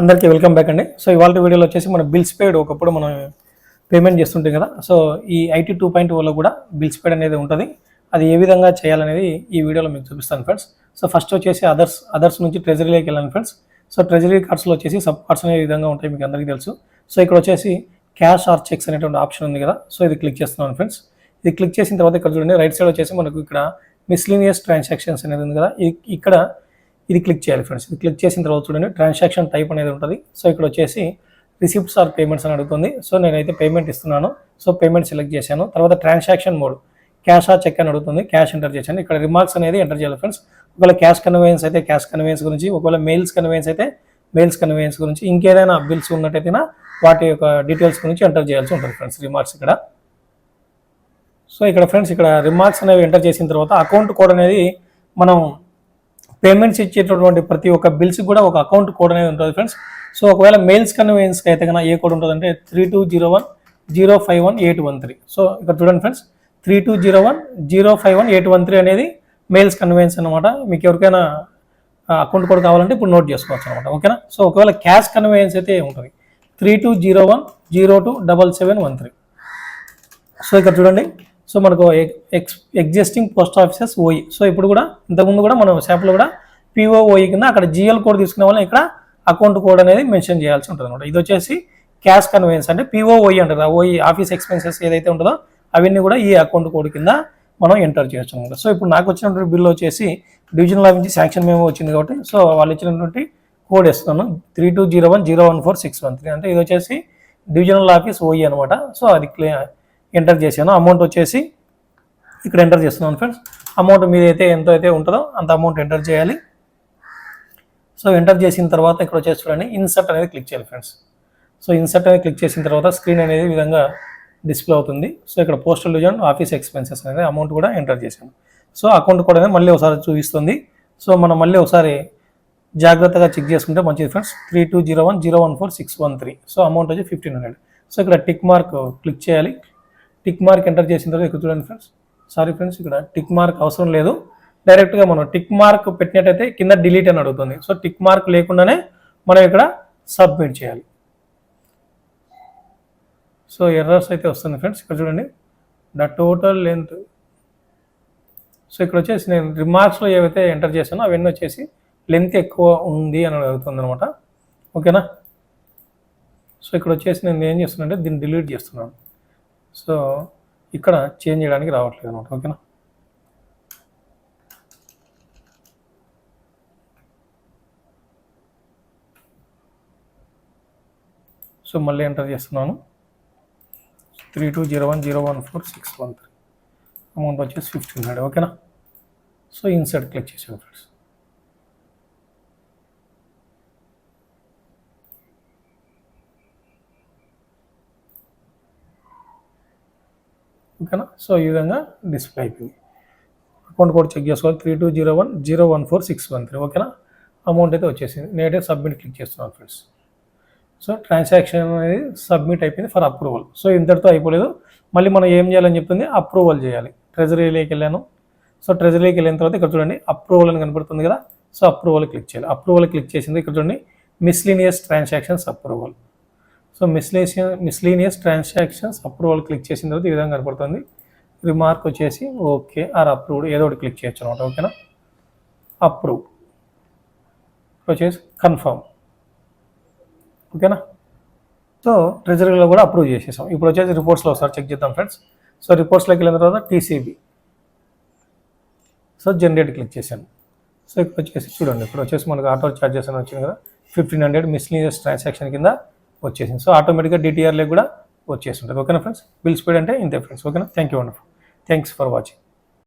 అందరికీ welcome back అండి. So ఇవాళ వీడియోలో వచ్చేసి మన బిల్స్ పేడ్ ఒకప్పుడు మనం పేమెంట్ చేస్తుంటాం కదా. సో ఈ ఐటీ టూ పాయింట్ వల్ల కూడా బిల్స్ పేడ్ అనేది ఉంటుంది. అది ఏ విధంగా చేయాలనేది ఈ వీడియోలో మీకు చూపిస్తాను ఫ్రెండ్స్ సో ఫస్ట్ వచ్చేసి అదర్స్ అదర్స్ నుంచి ట్రెజరీలోకి వెళ్ళాను ఫ్రెండ్స్ సో ట్రెజరీ కార్డ్స్లో వచ్చేసి సబ్ కార్డ్స్ అనే విధంగా ఉంటాయి మీకు అందరికీ తెలుసు. సో ఇక్కడ వచ్చేసి క్యాష్ ఆర్ చెక్స్ అనేటువంటి ఆప్షన్ ఉంది కదా. సో ఇది క్లిక్ చేస్తున్నాను ఫ్రెండ్స్ ఇది క్లిక్ చేసిన తర్వాత ఇక్కడ చూడండి రైట్ సైడ్ వచ్చేసి మనకు ఇక్కడ మిస్లీనియస్ ట్రాన్సాక్షన్స్ అనేది ఉంది కదా. ఇక్కడ ఇది క్లిక్ చేయాలి ఫ్రెండ్స్ ఇది క్లిక్ చేసిన తర్వాత చూడండి ట్రాన్సాక్షన్ టైప్ అనేది ఉంటుంది. సో ఇక్కడ వచ్చేసి రిసిప్ట్స్ ఆర్ పేమెంట్స్ అని అడుగుతుంది. సో నేనైతే పేమెంట్ ఇస్తున్నాను. సో పేమెంట్ సెలెక్ట్ చేశాను. తర్వాత ట్రాన్సాక్షన్ మోడ్ క్యాష్ ఆ చెక్ అని అడుగుతుంది. క్యాష్ ఎంటర్ చేశాను. ఇక్కడ రిమార్క్స్ అనేది ఎంటర్ చేయాలి ఫ్రెండ్స్ ఒకవేళ క్యాష్ కన్వేయన్స్ అయితే క్యాష్ కన్వేయన్స్ గురించి ఒకవేళ మెయిల్స్ కన్వేయన్స్ అయితే మెయిల్స్ కన్వేయన్స్ గురించి ఇంకేదైనా బిల్స్ ఉన్నట్టయితే వాటి యొక్క డీటెయిల్స్ గురించి ఎంటర్ చేయాల్సి ఉంటుంది ఫ్రెండ్స్ రిమార్క్స్ ఇక్కడ. సో ఇక్కడ ఫ్రెండ్స్ ఇక్కడ రిమార్క్స్ అనేవి ఎంటర్ చేసిన తర్వాత అకౌంట్ కోడ్ అనేది మనం పేమెంట్స్ ఇచ్చేటటువంటి ప్రతి ఒక్క బిల్స్ కూడా ఒక అకౌంట్ కోడ్ అనేది ఉంటుంది ఫ్రెండ్స్. సో ఒకవేళ మెయిల్స్ కన్వీనియన్స్కి అయితే కన్నా ఏ కోడ్ ఉంటుందంటే three two zero one zero five one eight one three. So ఇక్కడ చూడండి friends three two zero one zero five one eight one three అనేది మెయిల్స్ కన్వీనియన్స్ అనమాట మీకు ఎవరికైనా అకౌంట్ కోడ్ కావాలంటే ఇప్పుడు నోట్ చేసుకోవచ్చు అనమాట ఓకేనా? సో ఒకవేళ క్యాష్ కన్వీనియన్స్ అయితే ఉంటుంది three two zero one zero two double seven one three. So ఇక్కడ చూడండి సో మనకు ex existing post offices OE so ఇప్పుడు కూడా ఇంతకుముందు కూడా మనం షాప్లో కూడా పిఓఓఈ కింద అక్కడ జిఎల్ కోడ్ తీసుకునే వాళ్ళని ఇక్కడ అకౌంట్ కోడ్ అనేది మెన్షన్ చేయాల్సి ఉంటుంది అనమాట ఇది వచ్చేసి క్యాష్ కన్వెన్స్ అంటే పిఓఓఈ అంటారు ఆ ఓఈ ఆఫీస్ ఎక్స్పెన్సెస్ ఏదైతే ఉంటుందో అవన్నీ కూడా ఈ అకౌంట్ కోడ్ కింద మనం ఎంటర్ చేయొచ్చు అనమాట సో ఇప్పుడు నాకు వచ్చినటువంటి బిల్ వచ్చేసి డివిజనల్ ఆఫీస్ నుంచి శాంక్షన్ మేము వచ్చింది కాబట్టి సో వాళ్ళు ఇచ్చినటువంటి కోడ్ ఇస్తున్నాను three two zero one zero one four six one three అంటే ఇది వచ్చేసి డివిజనల్ ఆఫీస్ ఓఈ అనమాట సో అది క్లియర్ ఎంటర్ చేశాను. అమౌంట్ వచ్చేసి ఇక్కడ ఎంటర్ చేస్తున్నాను ఫ్రెండ్స్. అమౌంట్ మీదైతే ఎంత అయితే ఉంటుందో అంత అమౌంట్ ఎంటర్ చేయాలి. సో ఎంటర్ చేసిన తర్వాత ఇక్కడ వచ్చేసి చూడండి ఇన్సర్ట్ అనేది క్లిక్ చేయాలి ఫ్రెండ్స్. సో ఇన్సర్ట్ అనేది క్లిక్ చేసిన తర్వాత స్క్రీన్ అనేది విధంగా డిస్ప్లే అవుతుంది. సో ఇక్కడ పోస్టల్ డివిజన్ ఆఫీస్ ఎక్స్పెన్సెస్ అనేది అమౌంట్ కూడా ఎంటర్ చేశాను. సో అకౌంట్ కూడా అనేది మళ్ళీ ఒకసారి చూపిస్తుంది. సో మనం మళ్ళీ ఒకసారి జాగ్రత్తగా చెక్ చేసుకుంటే మంచిది friends. Three two zero one zero one four six one three. So amount వచ్చి ఫిఫ్టీన్ హండ్రెడ్. సో ఇక్కడ టిక్ మార్క్ క్లిక్ చేయాలి. టిక్ మార్క్ ఎంటర్ చేసిన తర్వాత ఇక్కడ చూడండి ఫ్రెండ్స్ సారీ ఫ్రెండ్స్ ఇక్కడ టిక్ మార్క్ అవసరం లేదు. డైరెక్ట్గా మనం టిక్ మార్క్ పెట్టినట్టయితే కింద డిలీట్ అని అడుగుతుంది. సో టిక్ మార్క్ లేకుండానే మనం ఇక్కడ సబ్మిట్ చేయాలి. సో ఎర్రర్స్ అయితే వస్తుంది ఫ్రెండ్స్ ఇక్కడ చూడండి. ద టోటల్ లెంత్ సో ఇక్కడ వచ్చేసి నేను రిమార్క్స్లో ఏవైతే ఎంటర్ చేశానో అవన్నీ వచ్చేసి లెంత్ ఎక్కువ ఉంది అని అడుగుతుంది అనమాట ఓకేనా సో ఇక్కడ వచ్చేసి నేను ఏం చేస్తున్నానంటే దీన్ని డిలీట్ చేస్తున్నాను. సో ఇక్కడ చేంజ్ చేయడానికి రావట్లేదు అనమాట ఓకేనా? సో మళ్ళీ ఎంటర్ చేస్తున్నాను. Three two zero one zero one four six one three amount వచ్చేసి ఫిఫ్టీన్ హండ్రెడ్ ఓకేనా? సో ఇన్సర్ట్ క్లిక్ చేసాను ఫ్రెండ్స్ ఓకేనా? సో ఈ విధంగా డిస్ప్లే అయిపోయింది. అకౌంట్ కోడ్ చెక్ చేసుకోవాలి. Three two zero one zero one four six one three. ఓకేనా? Amount అయితే వచ్చేసింది. నేనైతే సబ్మిట్ క్లిక్ చేస్తున్నాను ఫ్రెండ్స్. సో ట్రాన్సాక్షన్ అనేది సబ్మిట్ అయిపోయింది ఫర్ అప్రూవల్. సో ఇంతటితో అయిపోలేదు. మళ్ళీ మనం ఏం చేయాలని చెప్తుంది? అప్రూవల్ చేయాలి. ట్రెజరీలోకి వెళ్ళాను. సో ట్రెజరీకి వెళ్ళిన తర్వాత ఇక్కడ చూడండి అప్రూవల్ అని కనబడుతుంది కదా. సో అప్రూవల్ క్లిక్ చేయాలి. అప్రూవల్ క్లిక్ చేసింది ఇక్కడ చూడండి miscellaneous transactions approval. So miscellaneous miscellaneous transactions approval click చేసిన తర్వాత ఈ విధంగా కనపడుతుంది. రిమార్క్ వచ్చేసి ఓకే ఆర్ అప్రూవ్డ్ ఏదో ఒకటి క్లిక్ చేయొచ్చు అనమాట ఓకేనా అప్రూవ్ వచ్చేసి కన్ఫర్మ్ ఓకేనా సో ట్రెజరీలో కూడా అప్రూవ్ చేసేసాం. ఇప్పుడు వచ్చేసి రిపోర్ట్స్లో ఒకసారి చెక్ చేద్దాం ఫ్రెండ్స్ సో రిపోర్ట్స్లోకి వెళ్ళిన తర్వాత టీసీబీ సో జనరేట్ క్లిక్ చేశాను. సో ఇప్పుడు వచ్చేసి చూడండి ఇప్పుడు వచ్చేసి మనకు ఆటో ఛార్జెస్ అని వచ్చింది కదా. ఫిఫ్టీన్ హండ్రెడ్ మిస్లీనియస్ ట్రాన్సాక్షన్ కింద వచ్చేసింది. సో ఆటోమేటిక్గా డిటిఆర్లో కూడా వచ్చేసి ఉంటుంది ఓకేనా ఫ్రెండ్స్ బిల్ స్పీడ్ అంటే ఇంతే ఫ్రెండ్స్ ఓకేనా thank you wonderful thanks for watching